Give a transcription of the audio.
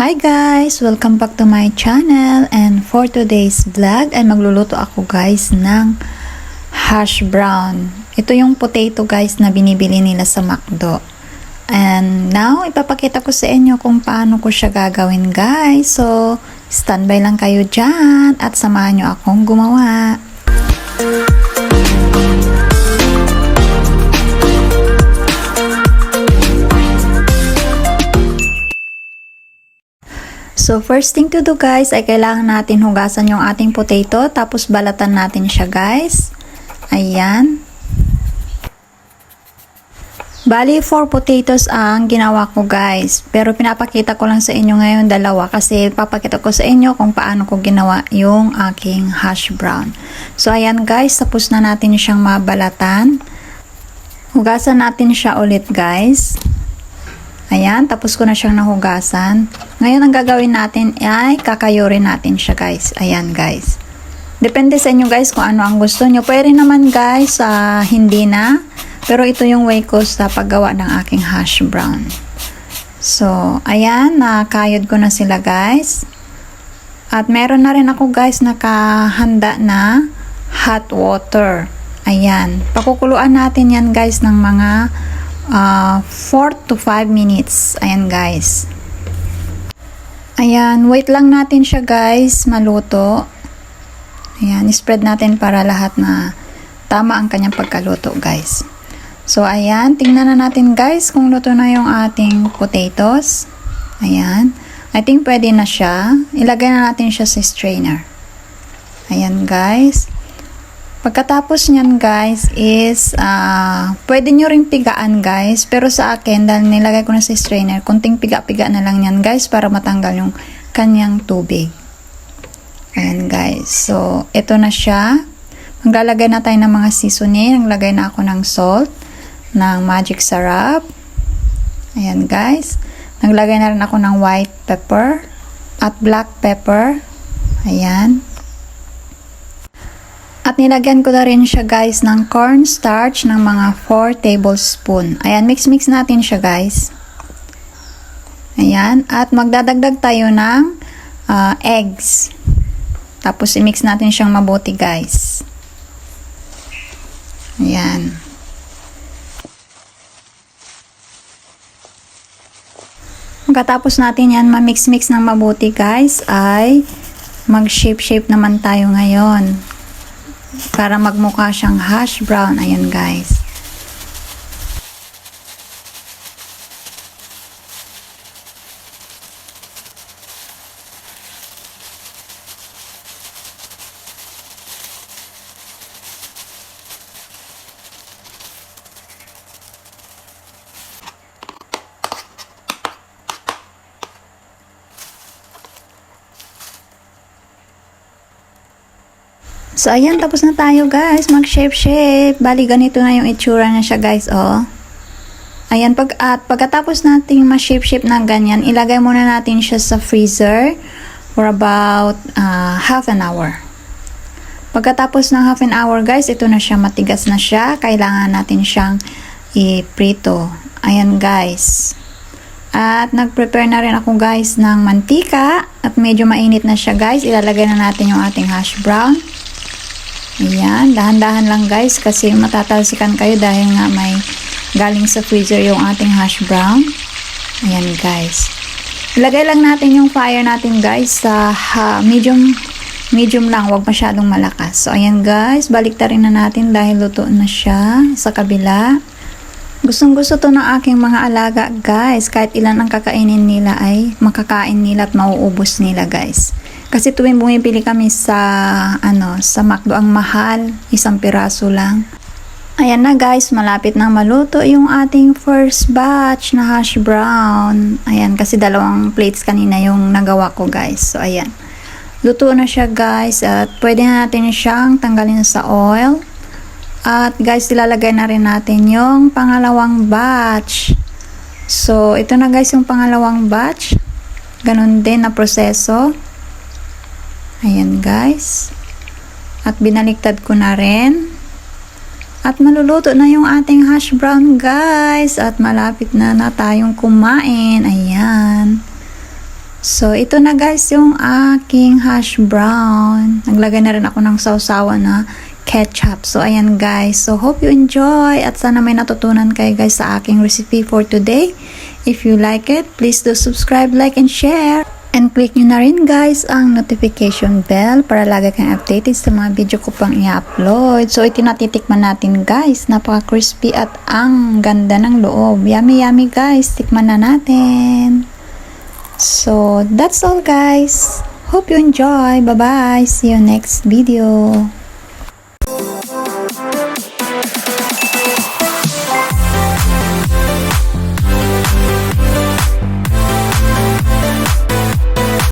Hi guys! Welcome back to my channel and for today's vlog ay magluluto ako guys ng hash brown. Ito yung potato guys na binibili nila sa McDo. And now, ipapakita ko sa inyo kung paano ko siya gagawin guys. So, standby lang kayo dyan at samahan nyo akong gumawa. So, first thing to do guys ay kailangan natin hugasan yung ating potato tapos balatan natin siya guys. Ayan. Bali, 4 potatoes ang ginawa ko guys. Pero pinapakita ko lang sa inyo ngayon dalawa kasi papakita ko sa inyo kung paano ko ginawa yung aking hash brown. So, ayan guys, tapos na natin siyang mabalatan. Hugasan natin siya ulit guys. Ayan, tapos ko na siyang nahugasan. Ngayon, ang gagawin natin ay kakayurin natin siya, guys. Ayan, guys. Depende sa inyo, guys, kung ano ang gusto nyo. Pwede naman, guys, uh, hindi na. Pero ito yung way ko sa paggawa ng aking hash brown. So, ayan, nakayod ko na sila, guys. At meron na rin ako, guys, nakahanda na hot water. Ayan. Pakukuluan natin yan, guys, ng mga uh, 4 to 5 minutes. Ayan guys. Ayan, wait lang natin siya guys, maluto. Ayan, spread natin para lahat na tama ang kanyang pagkaluto guys. So ayan, tingnan na natin guys kung luto na yung ating potatoes. Ayan. I think pwede na siya. Ilagay na natin siya sa strainer. Ayan guys. Pagkatapos niyan guys is uh, pwede nyo ring pigaan guys pero sa akin dahil nilagay ko na sa strainer kunting piga-piga na lang yan guys para matanggal yung kanyang tubig. Ayan guys. So ito na siya. Maglalagay na tayo ng mga seasoning. Naglagay na ako ng salt, ng magic sarap. Ayan guys. Naglagay na rin ako ng white pepper at black pepper. Ayan. At nilagyan ko na rin siya guys ng cornstarch ng mga 4 tablespoon. Ayan, mix-mix natin siya guys. Ayan, at magdadagdag tayo ng uh, eggs. Tapos i-mix natin siyang mabuti guys. Ayan. Pagkatapos natin yan ma-mix-mix ng mabuti guys ay mag-shape-shape naman tayo ngayon para magmukha siyang hash brown. Ayan guys. So, ayan, tapos na tayo, guys. Mag-shape-shape. Bali, ganito na yung itsura niya siya, guys, oh. Ayan, pag, at pagkatapos nating ma-shape-shape na ganyan, ilagay muna natin siya sa freezer for about uh, half an hour. Pagkatapos ng half an hour, guys, ito na siya, matigas na siya. Kailangan natin siyang i-prito. Ayan, guys. At nag-prepare na rin ako, guys, ng mantika. At medyo mainit na siya, guys. Ilalagay na natin yung ating hash brown. Ayan, dahan-dahan lang guys kasi matatalsikan kayo dahil nga may galing sa freezer yung ating hash brown. Ayan guys. Ilagay lang natin yung fire natin guys sa ha, medium medium lang, wag masyadong malakas. So ayan guys, baliktarin na natin dahil luto na siya sa kabila. Gustong gusto to ng aking mga alaga guys. Kahit ilan ang kakainin nila ay makakain nila at mauubos nila guys. Kasi tuwing bumibili kami sa ano, sa McDo ang mahal, isang piraso lang. Ayan na guys, malapit na maluto yung ating first batch na hash brown. Ayan, kasi dalawang plates kanina yung nagawa ko guys. So ayan. Luto na siya guys at pwede na natin siyang tanggalin sa oil. At guys, ilalagay na rin natin yung pangalawang batch. So, ito na guys yung pangalawang batch. Ganon din na proseso. Ayan guys. At binaliktad ko na rin. At maluluto na yung ating hash brown guys. At malapit na na tayong kumain. Ayan. So, ito na guys yung aking hash brown. Naglagay na rin ako ng sausawa na ketchup. So, ayan guys. So, hope you enjoy at sana may natutunan kayo guys sa aking recipe for today. If you like it, please do subscribe, like, and share. And click nyo na rin guys ang notification bell para lagi kang updated sa mga video ko pang i-upload. So, ito natitikman natin guys. Napaka-crispy at ang ganda ng loob. Yummy, yummy guys. Tikman na natin. So, that's all guys. Hope you enjoy. Bye-bye. See you next video.